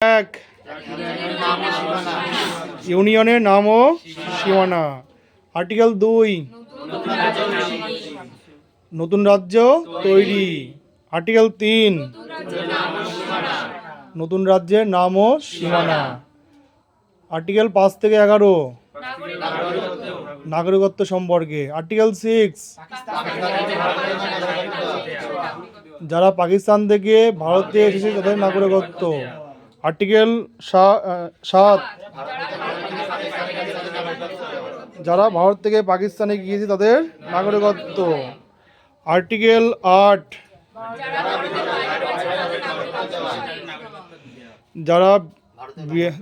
এক। ইউনিয়নের নাম ও সীমানা। আর্টিকেল দুই। নতুন রাজ্য তৈরি। আর্টিকেল তিন। নতুন রাজ্যের নাম ও সীমানা। আর্টিকেল পাঁচ থেকে এগারো। নাগরিকত্ব সম্পর্কে। Article six. যারা পাকিস্তান থেকে ভারতে এসেছে, তাদের নাগরিকত্ব। আর্টিকেল সাত। যারা ভারত থেকে পাকিস্তানে গিয়েছে তাদের নাগরিকত্ব। আর্টিকেল আট। যারা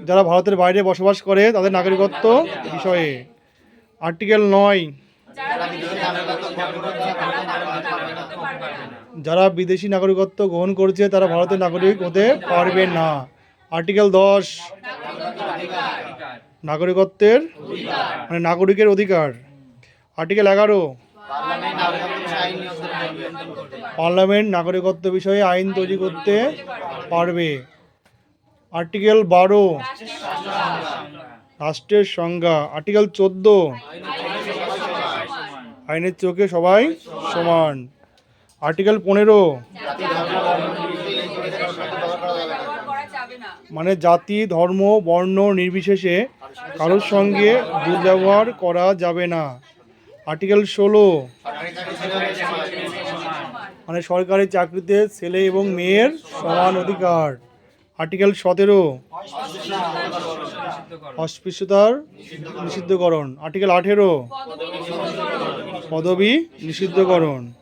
যারা ভারতের বাইরে বসবাস করে তাদের নাগরিকত্ব বিষয়ে। আর্টিকেল নয়। যারা বিদেশি নাগরিকত্ব গ্রহণ করছে তারা ভারতের নাগরিক হতে পারবে না। আর্টিকেল দশ। নাগরিকত্বের মানে নাগরিকের অধিকার। আর্টিকেল এগারো। পার্লামেন্ট নাগরিকত্ব বিষয়ে আইন তৈরি করতে পারবে। আর্টিকেল বারো। রাষ্ট্রের সংজ্ঞা। আর্টিকেল চোদ্দ। আইনের চোখে সবাই সমান। আর্টিকেল পনেরো। মানে জাতি, ধর্ম, বর্ণ নির্বিশেষে কারোর সঙ্গে দুর্ব্যবহার করা যাবে না। আর্টিকেল ষোলো। মানে সরকারি চাকরিতে ছেলে এবং মেয়ের সমান অধিকার। আর্টিকেল সতেরো। অস্পৃশ্যতার নিষিদ্ধকরণ। আর্টিকেল আঠেরো। পদবি নিষিদ্ধকরণ।